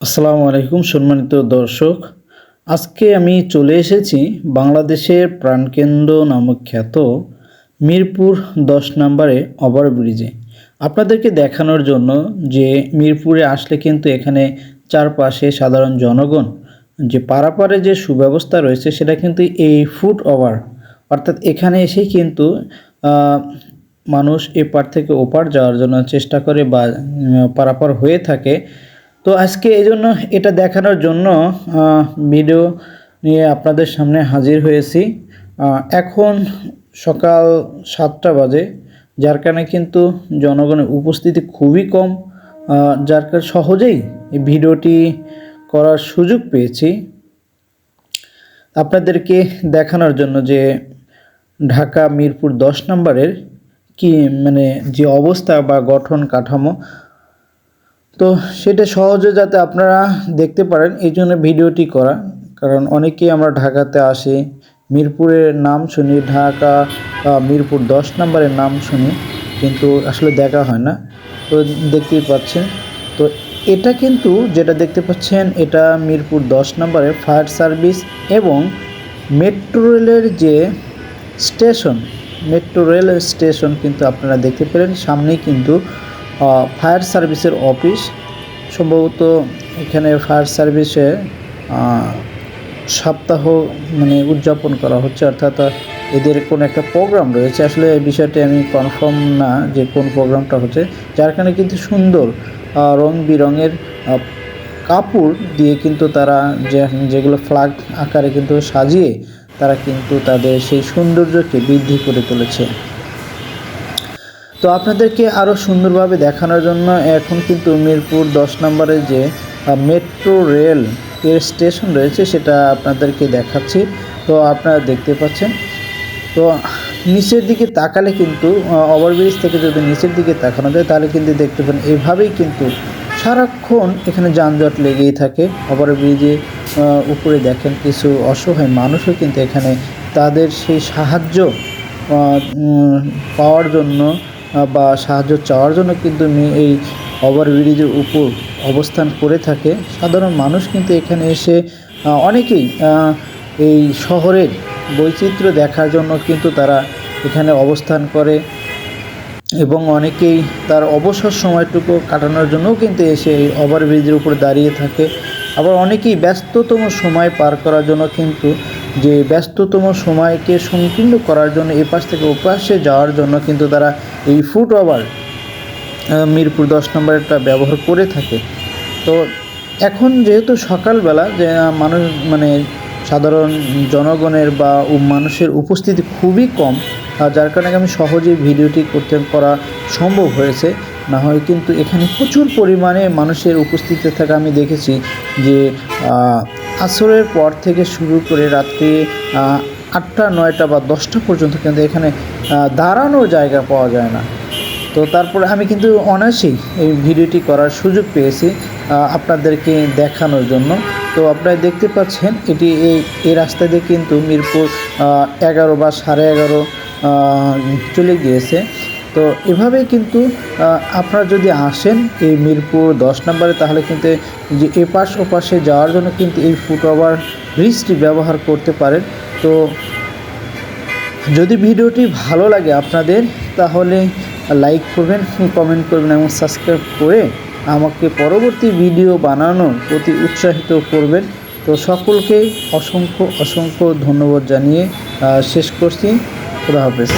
আসসালামু আলাইকুম সম্মানিত দর্শক। আজকে আমি চলে এসেছি বাংলাদেশের প্রাণকেন্দ্র নামক খ্যাত মিরপুর দশ নম্বরে ওভারব্রিজে। আপনাদেরকে দেখানোর জন্য যে মিরপুরে আসলে কিন্তু এখানে চারপাশে সাধারণ জনগণ, যে পারাপারে যে সুব্যবস্থা রয়েছে সেটা কিন্তু এই ফুট ওভার, অর্থাৎ এখানে এসেই কিন্তু মানুষ এপার থেকে ওপার যাওয়ার জন্য চেষ্টা করে বা পারাপার হয়ে থাকে। তো আজকে এই জন্য এটা দেখানোর জন্য ভিডিও নিয়ে আপনাদের সামনে হাজির হয়েছি। এখন সকাল সাতটা বাজে, যার কারণে কিন্তু জনগণের উপস্থিতি খুবই কম। যার কারণে সহজেই এই ভিডিওটি করার সুযোগ পেয়েছি। আপনাদেরকে দেখানোর জন্য যে ঢাকা মিরপুর দশ নম্বরের কি মানে যে অবস্থা বা গঠন কাঠামো তো সেটা সহজে যাতে আপনারা দেখতে পারেন, এই জন্য ভিডিওটি করা। কারণ অনেকেই আমরা ঢাকাতে আসি, মিরপুরের নাম শুনি, ঢাকা মিরপুর দশ নম্বরের নাম শুনি, কিন্তু আসলে দেখা হয় না। তো দেখতেই পাচ্ছেন। তো এটা কিন্তু যেটা দেখতে পাচ্ছেন, এটা মিরপুর দশ নম্বরের ফায়ার সার্ভিস এবং মেট্রো রেলের যে স্টেশন, মেট্রো রেল স্টেশন কিন্তু আপনারা দেখতে পেলেন। সামনেই কিন্তু ফায়ার সার্ভিসের অফিস। সম্ভবত এখানে ফায়ার সার্ভিসে সপ্তাহ মানে উদযাপন করা হচ্ছে, অর্থাৎ এদের কোনো একটা প্রোগ্রাম রয়েছে। আসলে এই বিষয়টি আমি কনফার্ম না যে কোন প্রোগ্রামটা হচ্ছে। যার কারণে কিন্তু সুন্দর রং বিরঙের কাপড় দিয়ে কিন্তু তারা যে, যেগুলো ফ্ল্যাগ আকারে কিন্তু সাজিয়ে, তারা কিন্তু তাদের সেই সৌন্দর্যকে বৃদ্ধি করে তুলেছে। তো আপনাদেরকে আরও সুন্দরভাবে দেখানোর জন্য এখন কিন্তু মিরপুর দশ নম্বরে যে মেট্রো রেল এর স্টেশন রয়েছে সেটা আপনাদেরকে দেখাচ্ছি। তো আপনারা দেখতে পাচ্ছেন। তো নিচের দিকে তাকালে কিন্তু ওভারব্রিজ থেকে যদি নিচের দিকে তাকানো যায়, তাহলে কিন্তু দেখতে পান এভাবেই কিন্তু সারাক্ষণ এখানে যানজট লেগেই থাকে। ওভারব্রিজে উপরে দেখেন কিছু অসহায় মানুষও কিন্তু এখানে তাদের সেই সাহায্য পাওয়ার জন্য বা সাহায্য চাওয়ার জন্য কিন্তু মি- এই ওভারব্রিজের উপর অবস্থান করে থাকে। সাধারণ মানুষ কিন্তু এখানে এসে অনেকেই এই শহরের বৈচিত্র্য দেখার জন্য কিন্তু তারা এখানে অবস্থান করে এবং অনেকেই তার অবসর সময়টুকু কাটানোর জন্যও কিন্তু এসে এই ওভারব্রিজের উপর দাঁড়িয়ে থাকে। আবার অনেকেই ব্যস্ততম সময় পার করার জন্য কিন্তু যে ব্যস্ততম সময়কে সংকীর্ণ করার জন্য এপাশ থেকে ওপাশে যাওয়ার জন্য কিন্তু তারা এই ফুট ওভার মিরপুর দশ নম্বরেরটা ব্যবহার করে থাকে। তো এখন যেহেতু সকালবেলা, যে মানুষ মানে সাধারণ জনগণের বা মানুষের উপস্থিতি খুবই কম, আর যার কারণে আমি সহজেই ভিডিওটি করতে, করা সম্ভব হয়েছে। না হয় কিন্তু এখানে প্রচুর পরিমাণে মানুষের উপস্থিতি থাকা আমি দেখেছি যে আসরের পর থেকে শুরু করে রাত্রি আটটা, নয়টা বা দশটা পর্যন্ত কিন্তু এখানে দাঁড়ানোর জায়গা পাওয়া যায় না। তো তারপরে আমি কিন্তু অনায়াসেই এই ভিডিওটি করার সুযোগ পেয়েছি আপনাদেরকে দেখানোর জন্য। তো আপনারা দেখতে পাচ্ছেন, এটি এই এই রাস্তা দিয়ে কিন্তু মিরপুর এগারো বা সাড়ে এগারো চলে গিয়েছে। তো এভাবেই কিন্তু আপনারা যদি আসেন এই মিরপুর দশ নম্বরে, তাহলে কিন্তু যে এপাশ ওপাশে যাওয়ার জন্য কিন্তু এই ফুট ওভার ব্রিজটি ব্যবহার করতে পারেন। তো যদি ভিডিওটি ভালো লাগে আপনাদের, তাহলে লাইক করবেন, কমেন্ট করবেন এবং সাবস্ক্রাইব করে আমাকে পরবর্তী ভিডিও বানানোর প্রতি উৎসাহিত করবেন। তো সকলকে অসংখ্য অসংখ্য ধন্যবাদ জানিয়ে শেষ করছি। খুদা হাফেজ।